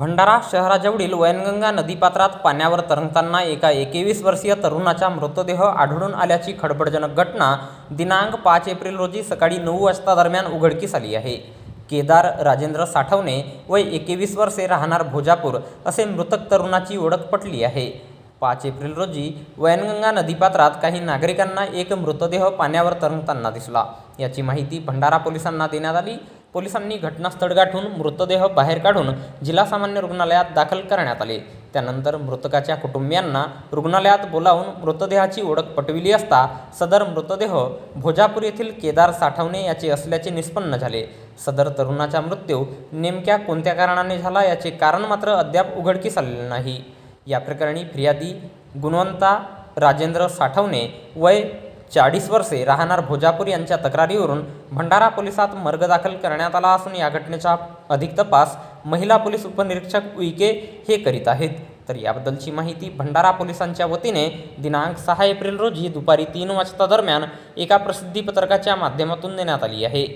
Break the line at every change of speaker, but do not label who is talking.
भंडारा शहराजवळील वैनगंगा नदीपात्रात पाण्यावर तरंगताना एका एकवीस वर्षीय तरुणाचा मृतदेह आढळून आल्याची खडबडजनक घटना दिनांक पाच एप्रिल रोजी सकाळी नऊ वाजता दरम्यान उघडकीस आली आहे. केदार राजेंद्र साठवणे वय एकवीस वर्षे राहणार भोजापूर असे मृतक तरुणाची ओळख पटली आहे. पाच एप्रिल रोजी वैनगंगा नदीपात्रात काही नागरिकांना एक मृतदेह पाण्यावर तरंगताना दिसला. याची माहिती भंडारा पोलिसांना देण्यात आली. पोलिसांनी घटनास्थळ गाठून मृतदेह बाहेर काढून जिल्हा सामान्य रुग्णालयात दाखल करण्यात आले. त्यानंतर मृतकाच्या कुटुंबियांना रुग्णालयात बोलावून मृतदेहाची ओळख पटविली असता सदर मृतदेह भोजापूर येथील केदार साठवणे याचे असल्याचे निष्पन्न झाले. सदर तरुणाचा मृत्यू नेमक्या कोणत्या कारणाने झाला याचे कारण मात्र अद्याप उघडकीस आलेले नाही. या प्रकरणी फिर्यादी गुणवंता राजेंद्र साठवणे वय चाळीस वर्षे राहणार भोजापूर यांच्या तक्रारीवरून भंडारा पोलिसात मर्ग दाखल करण्यात आला असून या घटनेचा अधिक तपास महिला पोलीस उपनिरीक्षक उईके हे करीत आहेत. तर याबद्दलची माहिती भंडारा पोलिसांच्या वतीने दिनांक सहा एप्रिल रोजी दुपारी तीन वाजता दरम्यान एका प्रसिद्धीपत्रकाच्या माध्यमातून देण्यात आली आहे.